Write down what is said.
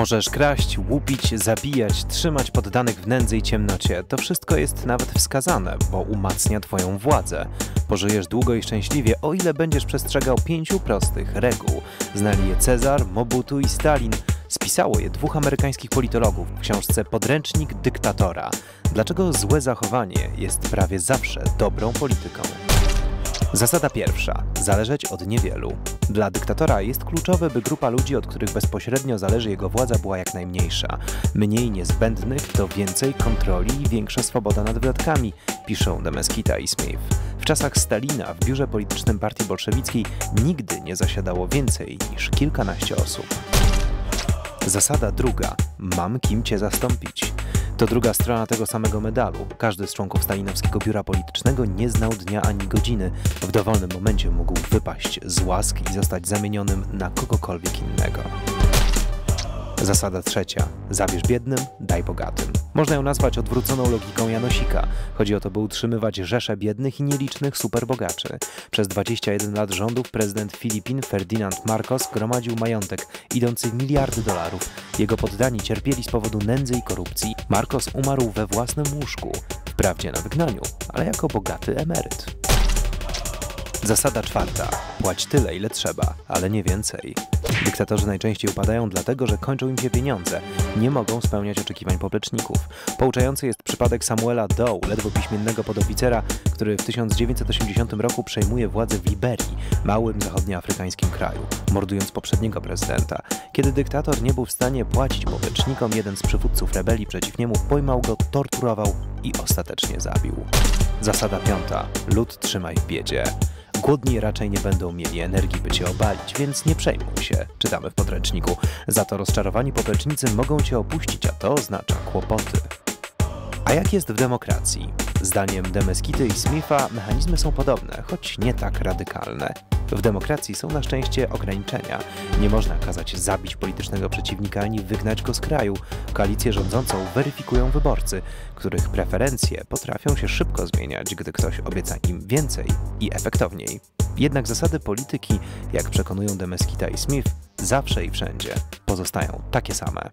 Możesz kraść, łupić, zabijać, trzymać poddanych w nędzy i ciemnocie. To wszystko jest nawet wskazane, bo umacnia Twoją władzę. Pożyjesz długo i szczęśliwie, o ile będziesz przestrzegał pięciu prostych reguł. Znali je Cezar, Mobutu i Stalin. Spisało je dwóch amerykańskich politologów w książce Podręcznik dyktatora. Dlaczego złe zachowanie jest prawie zawsze dobrą polityką? Zasada pierwsza: zależeć od niewielu. Dla dyktatora jest kluczowe, by grupa ludzi, od których bezpośrednio zależy jego władza, była jak najmniejsza. Mniej niezbędnych to więcej kontroli i większa swoboda nad wydatkami, piszą Demeskita i Smith. W czasach Stalina w biurze politycznym partii bolszewickiej nigdy nie zasiadało więcej niż kilkanaście osób. Zasada druga: mam kim cię zastąpić. To druga strona tego samego medalu. Każdy z członków stalinowskiego biura politycznego nie znał dnia ani godziny. W dowolnym momencie mógł wypaść z łask i zostać zamienionym na kogokolwiek innego. Zasada trzecia. Zabierz biednym, daj bogatym. Można ją nazwać odwróconą logiką Janosika. Chodzi o to, by utrzymywać rzesze biednych i nielicznych superbogaczy. Przez 21 lat rządów prezydent Filipin Ferdinand Marcos gromadził majątek idący w miliardy dolarów. Jego poddani cierpieli z powodu nędzy i korupcji. Marcos umarł we własnym łóżku. Wprawdzie na wygnaniu, ale jako bogaty emeryt. Zasada czwarta. Płać tyle, ile trzeba, ale nie więcej. Dyktatorzy najczęściej upadają dlatego, że kończą im się pieniądze. Nie mogą spełniać oczekiwań popleczników. Pouczający jest przypadek Samuela Doe, ledwo piśmiennego podoficera, który w 1980 roku przejmuje władzę w Liberii, małym zachodnioafrykańskim kraju, mordując poprzedniego prezydenta. Kiedy dyktator nie był w stanie płacić poplecznikom, jeden z przywódców rebelii przeciw niemu pojmał go, torturował i ostatecznie zabił. Zasada piąta. Lud trzymaj w biedzie. Głodni raczej nie będą mieli energii, by cię obalić, więc nie przejmuj się, czytamy w podręczniku. Za to rozczarowani poplecznicy mogą cię opuścić, a to oznacza kłopoty. A jak jest w demokracji? Zdaniem Demeskity i Smitha mechanizmy są podobne, choć nie tak radykalne. W demokracji są na szczęście ograniczenia. Nie można kazać zabić politycznego przeciwnika ani wygnać go z kraju. Koalicję rządzącą weryfikują wyborcy, których preferencje potrafią się szybko zmieniać, gdy ktoś obieca im więcej i efektowniej. Jednak zasady polityki, jak przekonują Demeskita i Smith, zawsze i wszędzie pozostają takie same.